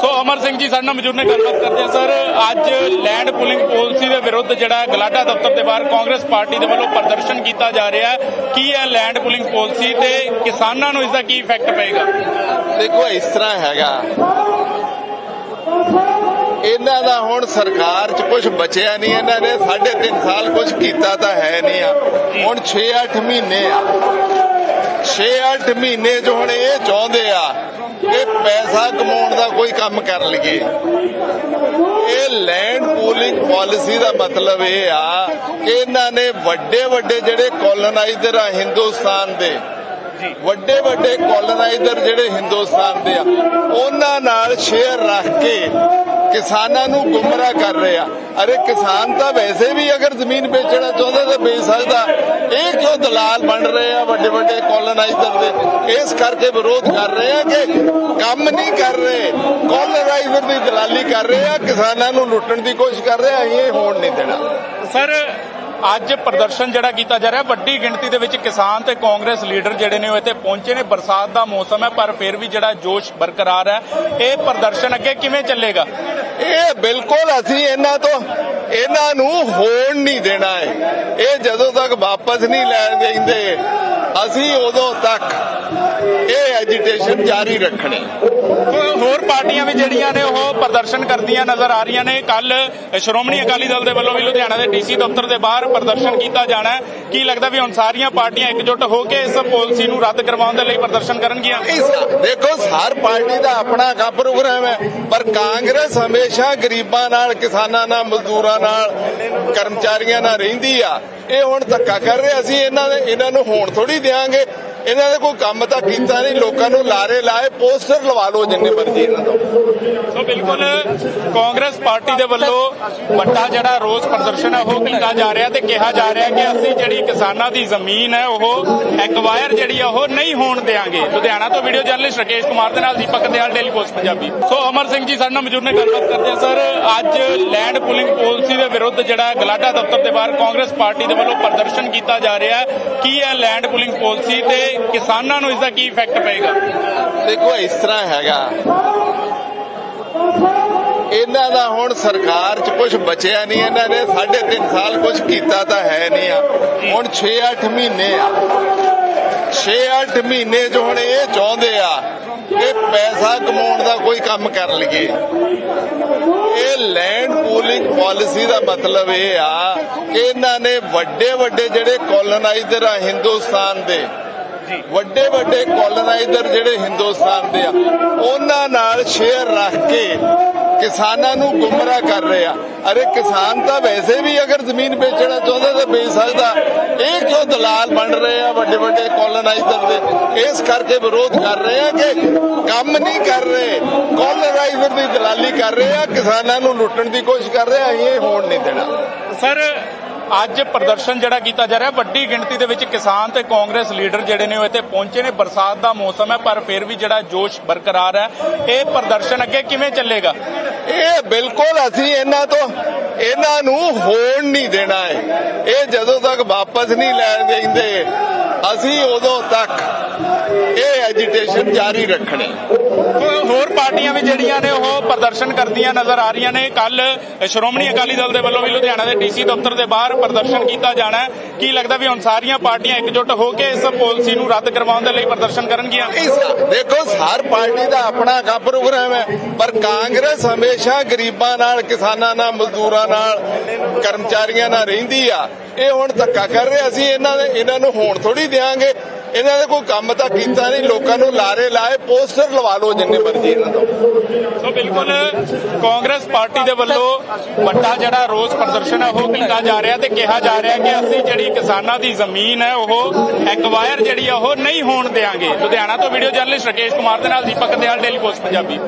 ਸੋ ਅਮਰ ਸਿੰਘ ਜੀ, ਸਾਡੇ ਨਾਲ ਮੌਜੂਦ ਨੇ, ਗੱਲਬਾਤ ਕਰਦੇ ਆ ਸਰ। ਅੱਜ ਲੈਂਡ ਪੁਲਿੰਗ ਪਾਲਿਸੀ ਦੇ ਵਿਰੁੱਧ ਜਿਹੜਾ ਗਲਾਡਾ ਦਫ਼ਤਰ ਦੇ ਬਾਹਰ ਕਾਂਗਰਸ ਪਾਰਟੀ ਦੇ ਵੱਲੋਂ ਪ੍ਰਦਰਸ਼ਨ ਕੀਤਾ ਜਾ ਰਿਹਾ ਹੈ। ਕੀ ਹੈ ਲੈਂਡ ਪੁਲਿੰਗ ਪਾਲਿਸੀ ਤੇ ਕਿਸਾਨਾਂ ਨੂੰ ਇਸ ਦਾ ਕੀ ਇਫੈਕਟ ਪਏਗਾ? ਦੇਖੋ, ਇਸ ਤਰ੍ਹਾਂ ਹੈਗਾ। ਇਹਨਾਂ ਦਾ ਹੁਣ ਸਰਕਾਰ 'ਚ ਕੁਝ ਬਚਿਆ ਨਹੀਂ, ਇਹਨਾਂ ਨੇ ਸਾਢੇ ਤਿੰਨ ਸਾਲ ਕੁਝ ਕੀਤਾ ਤਾਂ ਹੈ ਨਹੀਂ ਆ। ਹੁਣ 6-8 ਮਹੀਨੇ ਆ। 6-8 ਮਹੀਨੇ ਜੋ ਹੁਣ ਇਹ ਚਾਹੁੰਦੇ ਆ ਕਿ ਪੈਸਾ ਕਮਾਉਣ ਦਾ ਕੋਈ ਕੰਮ ਕਰ ਲਈਏ। ਇਹ ਲੈਂਡ ਪੂਲਿੰਗ ਪਾਲਿਸੀ ਦਾ ਮਤਲਬ ਇਹ ਆ ਕਿ ਇਹਨਾਂ ਨੇ ਵੱਡੇ ਵੱਡੇ ਜਿਹੜੇ ਕੋਲੋਨਾਈਜ਼ਰ ਆ ਹਿੰਦੁਸਤਾਨ ਦੇ ਵੱਡੇ ਵੱਡੇ ਕੋਲੋਨਾਈਜ਼ਰ ਜਿਹੜੇ ਹਿੰਦੁਸਤਾਨ ਦੇ ਆ ਉਹਨਾਂ ਨਾਲ ਸ਼ੇਅਰ ਰੱਖ ਕੇ ਕਿਸਾਨਾਂ ਨੂੰ ਗੁੰਮਰਾਹ ਕਰ ਰਹੇ ਆ। ਅਰੇ ਕਿਸਾਨ ਤਾਂ ਵੈਸੇ ਵੀ ਅਗਰ ਜ਼ਮੀਨ ਵੇਚਣਾ ਚਾਹੁੰਦਾ ਤਾਂ ਵੇਚ ਸਕਦਾ। ਇਹ ਦਲਾਲ ਬਣ ਰਹੇ ਆ, ਵੱਡੇ ਵੱਡੇ ਕੋਲੋਨਾਈਜ਼ਰ ਦੇ। ਇਸ ਕਰਕੇ ਵਿਰੋਧ ਕਰ ਰਹੇ ਆ ਕਿ ਕੰਮ ਨਹੀਂ ਕਰ ਰਹੇ ਕੋਲੋਨਾਈਜ਼ਰ ਦੀ ਦਲਾਲੀ ਕਰ ਰਹੇ ਆ, ਕਿਸਾਨਾਂ ਨੂੰ ਲੁੱਟਣ ਦੀ ਕੋਸ਼ਿਸ਼ ਕਰ ਰਹੇ ਆ, ਅਸੀਂ ਇਹ ਹੋਣ ਨਹੀਂ ਦੇਣਾ। ਸਰ ਅੱਜ ਪ੍ਰਦਰਸ਼ਨ ਜਿਹੜਾ ਕੀਤਾ ਜਾ ਰਿਹਾ, ਵੱਡੀ ਗਿਣਤੀ ਦੇ ਵਿੱਚ ਕਿਸਾਨ ਤੇ ਕਾਂਗਰਸ ਲੀਡਰ ਜਿਹੜੇ ਨੇ ਉਹ ਇੱਥੇ ਪਹੁੰਚੇ ਨੇ। ਬਰਸਾਤ ਦਾ ਮੌਸਮ ਹੈ, ਪਰ ਫਿਰ ਵੀ ਜਿਹੜਾ ਜੋਸ਼ ਬਰਕਰਾਰ ਹੈ। ਇਹ ਪ੍ਰਦਰਸ਼ਨ ਅੱਗੇ ਕਿਵੇਂ ਚੱਲੇਗਾ? ਇਹ ਬਿਲਕੁਲ ਅਸੀਂ ਇਹਨਾਂ ਤੋਂ, ਇਹਨਾਂ ਨੂੰ ਹੋਣ ਨਹੀਂ ਦੇਣਾ ਹੈ। ਇਹ ਜਦੋਂ ਤੱਕ ਵਾਪਸ ਨਹੀਂ ਲੈ ਜਾਂਦੇ ਅਸੀਂ ਉਦੋਂ ਤੱਕ ਇਹ ਐਜੀਟੇਸ਼ਨ ਜਾਰੀ ਰੱਖਣੀ। ਹੋਰ ਪਾਰਟੀਆਂ ਵੀ ਜਿਹੜੀਆਂ ਨੇ ਉਹ ਪ੍ਰਦਰਸ਼ਨ ਕਰਦੀਆਂ ਨਜ਼ਰ ਆ ਰਹੀਆਂ ਨੇ। ਕੱਲ ਸ਼੍ਰੋਮਣੀ ਅਕਾਲੀ ਦਲ ਦੇ ਵੱਲੋਂ ਵੀ ਲੁਧਿਆਣਾ ਦੇ ਡੀਸੀ ਦਫ਼ਤਰ ਦੇ ਬਾਹਰ ਪ੍ਰਦਰਸ਼ਨ ਕੀਤਾ ਜਾਣਾ ਕੀ ਲੱਗਦਾ ਵੀ ਹੁਣ ਸਾਰੀਆਂ ਪਾਰਟੀਆਂ ਇਕਜੁੱਟ ਹੋ ਕੇ ਇਸ ਪਾਲਿਸੀ ਨੂੰ ਰੱਦ ਕਰਵਾਉਣ ਦੇ ਲਈ ਪ੍ਰਦਰਸ਼ਨ ਕਰਨਗੀਆਂ? ਦੇਖੋ ਹਰ ਪਾਰਟੀ ਦਾ ਆਪਣਾ ਕਾ ਪ੍ਰੋਗਰਾਮ ਹੈ ਪਰ ਕਾਂਗਰਸ ਹਮੇਸ਼ਾ ਗਰੀਬਾਂ ਨਾਲ ਕਿਸਾਨਾਂ ਨਾਲ ਮਜ਼ਦੂਰਾਂ ਨਾਲ ਕਰਮਚਾਰੀਆਂ ਨਾਲ ਰਹਿੰਦੀ ਆ। ਇਹ ਹੁਣ ਧੱਕਾ ਕਰ ਰਹੇ ਅਸੀਂ ਇਹਨਾਂ ਦੇ ਇਹਨਾਂ ਨੂੰ ਹੋਣ ਥੋੜੀ ਦੇਾਂਗੇ ਇਹਨਾਂ ਨੇ ਕੋਈ ਕੰਮ ਤਾਂ ਕੀਤਾ ਨਹੀਂ, ਲੋਕਾਂ ਨੂੰ ਲਾਰੇ ਲਾਏ, ਪੋਸਟਰ ਲਵਾ ਲਓ ਜਿੰਨੇ ਮਰਜ਼ੀ ਇਹਨਾਂ ਤੋਂ। ਸੋ ਬਿਲਕੁਲ ਕਾਂਗਰਸ ਪਾਰਟੀ ਦੇ ਵੱਲੋਂ ਵੱਡਾ ਜਿਹੜਾ ਰੋਸ ਪ੍ਰਦਰਸ਼ਨ ਹੈ, ਉਹ ਕੀਤਾ ਜਾ ਰਿਹਾ ਤੇ ਕਿਹਾ ਜਾ ਰਿਹਾ ਕਿ ਅਸੀਂ ਜਿਹੜੀ ਕਿਸਾਨਾਂ ਦੀ ਜ਼ਮੀਨ ਹੈ, ਉਹ ਐਕਵਾਇਰ ਜਿਹੜੀ ਆ, ਉਹ ਨਹੀਂ ਹੋਣ ਦੇਾਂਗੇ ਲੁਧਿਆਣਾ ਤੋਂ ਵੀਡੀਓ ਜਰਨਲਿਸਟ ਰਕੇਸ਼ ਕੁਮਾਰ ਦੇ ਨਾਲ Deepak Dayal daily post Punjabi. So Amar Singh ji, ਸਾਡੇ ਨਾਲ ਮੌਜੂਦ ਨੇ, ਗੱਲਬਾਤ ਕਰਦੇ ਆ ਸਰ, ਅੱਜ ਲੈਂਡ ਪੁਲਿੰਗ ਪਾਲਿਸੀ ਦੇ ਵਿਰੁੱਧ ਜਿਹੜਾ ਗਲਾਡਾ ਦਫ਼ਤਰ ਦੇ ਬਾਹਰ ਕਾਂਗਰਸ ਪਾਰਟੀ ਦੇ ਵੱਲੋਂ ਪ੍ਰਦਰਸ਼ਨ ਕੀਤਾ ਜਾ ਰਿਹਾ ਹੈ। ਕੀ ਹੈ ਲੈਂਡ ਪੁਲਿੰਗ ਪਾਲਿਸੀ ਤੇ ਕਿਸਾਨਾਂ ਨੂੰ ਇਸ ਦਾ ਕੀ ਇਫੈਕਟ ਪਏਗਾ? ਦੇਖੋ, ਇਸ ਤਰ੍ਹਾਂ ਹੈਗਾ। ਇਹਨਾਂ ਦਾ ਹੁਣ ਸਰਕਾਰ 'ਚ ਕੁਝ ਬਚਿਆ ਨਹੀਂ, ਇਹਨਾਂ ਨੇ ਸਾਢੇ ਤਿੰਨ ਸਾਲ ਕੁਝ ਕੀਤਾ ਤਾਂ ਹੈ ਨਹੀਂ ਆ। ਹੁਣ 6-8 ਮਹੀਨੇ ਆ। 6-8 ਮਹੀਨੇ 'ਚ ਹੁਣ ਇਹ ਚਾਹੁੰਦੇ ਆ ਕਿ ਪੈਸਾ ਕਮਾਉਣ ਦਾ ਕੋਈ ਕੰਮ ਕਰ ਲਈਏ। ਇਹ ਲੈਂਡ ਪੂਲਿੰਗ ਪਾਲਿਸੀ ਦਾ ਮਤਲਬ ਇਹ ਆ ਕਿ ਇਹਨਾਂ ਨੇ ਵੱਡੇ ਵੱਡੇ ਜਿਹੜੇ ਕੋਲੋਨਾਈਜ਼ਰ ਆ, ਹਿੰਦੁਸਤਾਨ ਦੇ ਵੱਡੇ ਵੱਡੇ ਕੋਲੋਨਾਈਜ਼ਰ ਜਿਹੜੇ ਹਿੰਦੁਸਤਾਨ ਦੇ ਆ, ਉਹਨਾਂ ਨਾਲ ਸ਼ੇਅਰ ਰੱਖ ਕੇ ਕਿਸਾਨਾਂ ਨੂੰ ਗੁੰਮਰਾਹ ਕਰ ਰਹੇ ਆ। ਅਰੇ ਕਿਸਾਨ ਤਾਂ ਵੈਸੇ ਵੀ ਅਗਰ ਜ਼ਮੀਨ ਵੇਚਣਾ ਚਾਹੁੰਦਾ ਤਾਂ ਵੇਚ ਸਕਦਾ। ਇਹ ਕਿਉਂ ਦਲਾਲ ਬਣ ਰਹੇ ਆ ਵੱਡੇ ਵੱਡੇ ਕੋਲੋਨਾਈਜ਼ਰ ਦੇ? ਇਸ ਕਰਕੇ ਵਿਰੋਧ ਕਰ ਰਹੇ ਆ ਕਿ ਕੰਮ ਨਹੀਂ ਕਰ ਰਹੇ। ਕੋਲੋਨਾਈਜ਼ਰ ਦੀ ਦਲਾਲੀ ਕਰ ਰਹੇ ਆ, ਕਿਸਾਨਾਂ ਨੂੰ ਲੁੱਟਣ ਦੀ ਕੋਸ਼ਿਸ਼ ਕਰ ਰਹੇ ਆ, ਅਸੀਂ ਇਹ ਹੋਣ ਨਹੀਂ ਦੇਣਾ। ਸਰ ਅੱਜ ਪ੍ਰਦਰਸ਼ਨ ਜਿਹੜਾ ਕੀਤਾ ਜਾ ਰਿਹਾ ਵੱਡੀ ਗਿਣਤੀ ਦੇ ਵਿੱਚ ਕਿਸਾਨ ਤੇ ਕਾਂਗਰਸ ਲੀਡਰ ਜਿਹੜੇ ਨੇ ਉਹ ਇੱਥੇ ਪਹੁੰਚੇ ਨੇ। ਬਰਸਾਤ ਦਾ ਮੌਸਮ ਹੈ ਪਰ ਫਿਰ ਵੀ ਜਿਹੜਾ ਜੋਸ਼ ਬਰਕਰਾਰ ਹੈ ਇਹ ਪ੍ਰਦਰਸ਼ਨ ਅੱਗੇ ਕਿਵੇਂ ਚੱਲੇਗਾ? ਇਹ ਬਿਲਕੁਲ ਅਸੀਂ ਇਹਨਾਂ ਤੋਂ ਇਹਨਾਂ ਨੂੰ ਹੋਣ ਨਹੀਂ ਦੇਣਾ ਹੈ। ਇਹ ਜਦੋਂ ਤੱਕ ਵਾਪਸ ਨਹੀਂ ਲੈ ਜਾਂਦੇ ਅਸੀਂ ਉਦੋਂ ਤੱਕ ਇਹ ਐਜੀਟੇਸ਼ਨ ਜਾਰੀ ਰੱਖਣੀ। ਹੋਰ ਪਾਰਟੀਆਂ ਵੀ ਜਿਹੜੀਆਂ ਨੇ ਉਹ ਪ੍ਰਦਰਸ਼ਨ ਕਰਦੀਆਂ ਨਜ਼ਰ ਆ ਰਹੀਆਂ ਨੇ। ਕੱਲ ਸ਼੍ਰੋਮਣੀ ਅਕਾਲੀ ਦਲ ਦੇ ਵੱਲੋਂ ਵੀ ਲੁਧਿਆਣਾ ਦੇ ਡੀਸੀ ਦਫ਼ਤਰ ਦੇ ਬਾਹਰ ਪ੍ਰਦਰਸ਼ਨ ਕੀਤਾ ਜਾਣਾ ਹੈ। ਕੀ ਲੱਗਦਾ ਵੀ ਹੁਣ ਸਾਰੀਆਂ ਪਾਰਟੀਆਂ ਇਕਜੁੱਟ ਹੋ ਕੇ ਇਸ ਪਾਲਿਸੀ ਨੂੰ ਰੱਦ ਕਰਵਾਉਣ ਦੇ ਲਈ ਪ੍ਰਦਰਸ਼ਨ ਕਰਨਗੀਆਂ? ਦੇਖੋ, ਹਰ ਪਾਰਟੀ ਦਾ ਆਪਣਾ ਕਾ ਪ੍ਰੋਗਰਾਮ ਹੈ ਪਰ ਕਾਂਗਰਸ ਹਮੇਸ਼ਾ ਗਰੀਬਾਂ ਨਾਲ, ਕਿਸਾਨਾਂ ਨਾਲ, ਮਜ਼ਦੂਰਾਂ ਨਾਲ, ਕਰਮਚਾਰੀਆਂ ਨਾਲ ਰਹਿੰਦੀ ਆ। ਇਹ ਹੁਣ ਧੱਕਾ ਕਰ ਰਹੇ, ਅਸੀਂ ਇਹਨਾਂ ਦੇ ਇਹਨਾਂ ਨੂੰ ਹੋਣ ਥੋੜੀ ਦੇਾਂਗੇ ਇਹਨਾਂ ਨੇ ਕੋਈ ਕੰਮ ਤਾਂ ਕੀਤਾ ਨਹੀਂ, ਲੋਕਾਂ ਨੂੰ ਲਾਰੇ ਲਾਏ, ਪੋਸਟਰ ਲਵਾ ਲਓ ਜਿੰਨੇ ਮਰਜ਼ੀ ਇਹਨਾਂ ਤੋਂ ਸੋ ਬਿਲਕੁਲ ਕਾਂਗਰਸ ਪਾਰਟੀ ਦੇ ਵੱਲੋਂ ਵੱਡਾ ਜਿਹੜਾ ਰੋਸ ਪ੍ਰਦਰਸ਼ਨ ਹੈ, ਉਹ ਕੀਤਾ ਜਾ ਰਿਹਾ ਤੇ ਕਿਹਾ ਜਾ ਰਿਹਾ ਕਿ ਅਸੀਂ ਜਿਹੜੀ ਕਿਸਾਨਾਂ ਦੀ ਜ਼ਮੀਨ ਹੈ, ਉਹ ਐਕਵਾਇਰ ਜਿਹੜੀ ਆ, ਉਹ ਨਹੀਂ ਹੋਣ ਦੇਾਂਗੇ ਲੁਧਿਆਣਾ ਤੋਂ ਵੀਡੀਓ ਜਰਨਲਿਸਟ ਰਕੇਸ਼ ਕੁਮਾਰ ਦੇ ਨਾਲ ਦੀਪਕ ਦਿਆਲ ਡੇਲੀ ਪੋਸਟ ਪੰਜਾਬੀ।